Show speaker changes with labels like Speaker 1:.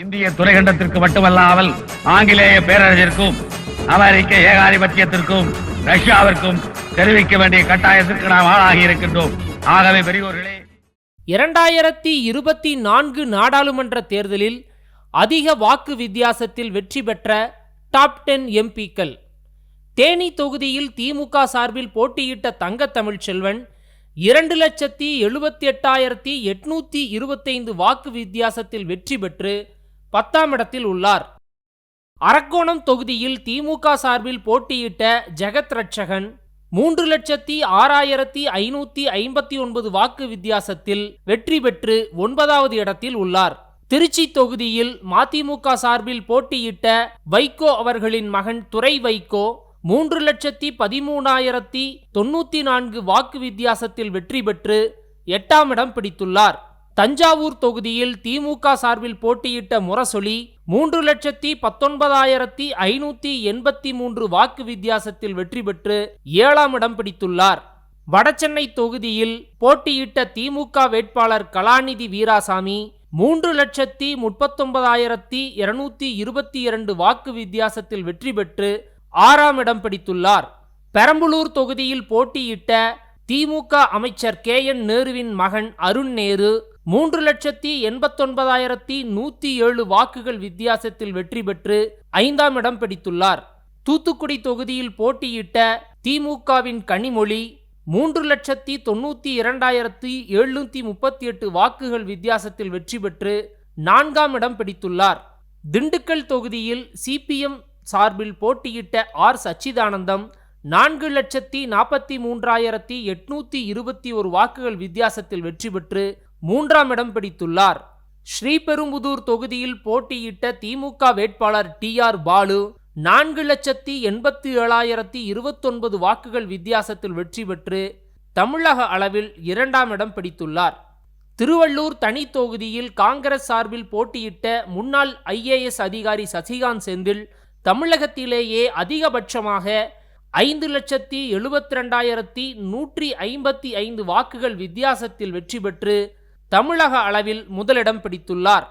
Speaker 1: இந்திய துறைகண்டத்திற்கு மட்டுமல்லாமல் ஆங்கிலேய பேரரசிற்கும் அமெரிக்க ஏகாதிபத்தியத்திற்கும் ரஷ்யாவிற்கும் தெரிவிக்க வேண்டிய கட்டாயத்திற்கு நாம் ஆளாகி இருக்கின்றோம். ஆகவே பெரியோர்களே
Speaker 2: இரண்டாயிரத்தி இருபத்தி நான்கு நாடாளுமன்ற தேர்தலில் அதிக வாக்கு வித்தியாசத்தில் வெற்றி பெற்ற டாப் டென் எம்பிக்கள். தேனி தொகுதியில் திமுக சார்பில் போட்டியிட்ட தங்க தமிழ்ச்செல்வன் இரண்டு லட்சத்தி எழுபத்தி எட்டாயிரத்தி எட்நூற்றி இருபத்தைந்து வாக்கு வித்தியாசத்தில் வெற்றி பெற்று பத்தாம் இடத்தில் உள்ளார். அரக்கோணம் தொகுதியில் திமுக சார்பில் போட்டியிட்ட ஜெகத் ரட்சகன் மூன்று லட்சத்தி ஆறாயிரத்தி ஐநூத்தி ஐம்பத்தி ஒன்பது வாக்கு வித்தியாசத்தில் வெற்றி பெற்று ஒன்பதாவது இடத்தில் உள்ளார். திருச்சி தொகுதியில் மதிமுக சார்பில் போட்டியிட்ட வைகோ அவர்களின் மகன் துரை வைகோ மூன்று லட்சத்தி பதிமூணாயிரத்தி தொண்ணூத்தி நான்கு வாக்கு வித்தியாசத்தில் வெற்றி பெற்று எட்டாம் இடம் பிடித்துள்ளார். தஞ்சாவூர் தொகுதியில் திமுக சார்பில் போட்டியிட்ட முரசொலி மூன்று லட்சத்தி பத்தொன்பதாயிரத்தி ஐநூத்தி எண்பத்தி மூன்று வாக்கு வித்தியாசத்தில் வெற்றி பெற்று ஏழாம் இடம் பிடித்துள்ளார். வடசென்னை தொகுதியில் போட்டியிட்ட திமுக வேட்பாளர் கலாநிதி வீராசாமி மூன்று லட்சத்தி முப்பத்தொன்பதாயிரத்தி இருநூத்தி இருபத்தி இரண்டு வாக்கு வித்தியாசத்தில் வெற்றி பெற்று ஆறாம் இடம் பிடித்துள்ளார். பெரம்பலூர் தொகுதியில் போட்டியிட்ட திமுக அமைச்சர் கே என் நேருவின் மகன் அருண் நேரு மூன்று லட்சத்தி எண்பத்தொன்பதாயிரத்தி நூத்தி ஏழு வாக்குகள் வித்தியாசத்தில் வெற்றி பெற்று ஐந்தாம் இடம் பிடித்துள்ளார். தூத்துக்குடி தொகுதியில் போட்டியிட்ட திமுகவின் கனிமொழி மூன்று லட்சத்தி தொண்ணூத்தி இரண்டாயிரத்தி எழுநூத்தி முப்பத்தி எட்டு வாக்குகள் வித்தியாசத்தில் வெற்றி பெற்று நான்காம் இடம் பிடித்துள்ளார். திண்டுக்கல் தொகுதியில் சிபிஎம் சார்பில் போட்டியிட்ட ஆர் சச்சிதானந்தம் நான்கு லட்சத்தி நாற்பத்தி மூன்றாயிரத்தி எட்நூத்தி இருபத்தி ஒரு வாக்குகள் வித்தியாசத்தில் வெற்றி பெற்று மூன்றாம் இடம் பிடித்துள்ளார். ஸ்ரீபெரும்புதூர் தொகுதியில் போட்டியிட்ட திமுக வேட்பாளர் டி ஆர் பாலு நான்கு லட்சத்தி எண்பத்தி ஏழாயிரத்தி இருபத்தொன்பது வாக்குகள் வித்தியாசத்தில் வெற்றி பெற்று தமிழக அளவில் இரண்டாம் இடம் பிடித்துள்ளார். திருவள்ளூர் தனி தொகுதியில் காங்கிரஸ் சார்பில் போட்டியிட்ட முன்னாள் ஐஏஎஸ் அதிகாரி சசிகாந்த் செந்தில் தமிழகத்திலேயே அதிகபட்சமாக ஐந்து லட்சத்தி எழுபத்தி ரெண்டாயிரத்தி நூற்றி ஐம்பத்தி ஐந்து வாக்குகள் வித்தியாசத்தில் வெற்றி பெற்று தமிழக அளவில் முதலிடம் பிடித்துள்ளார்.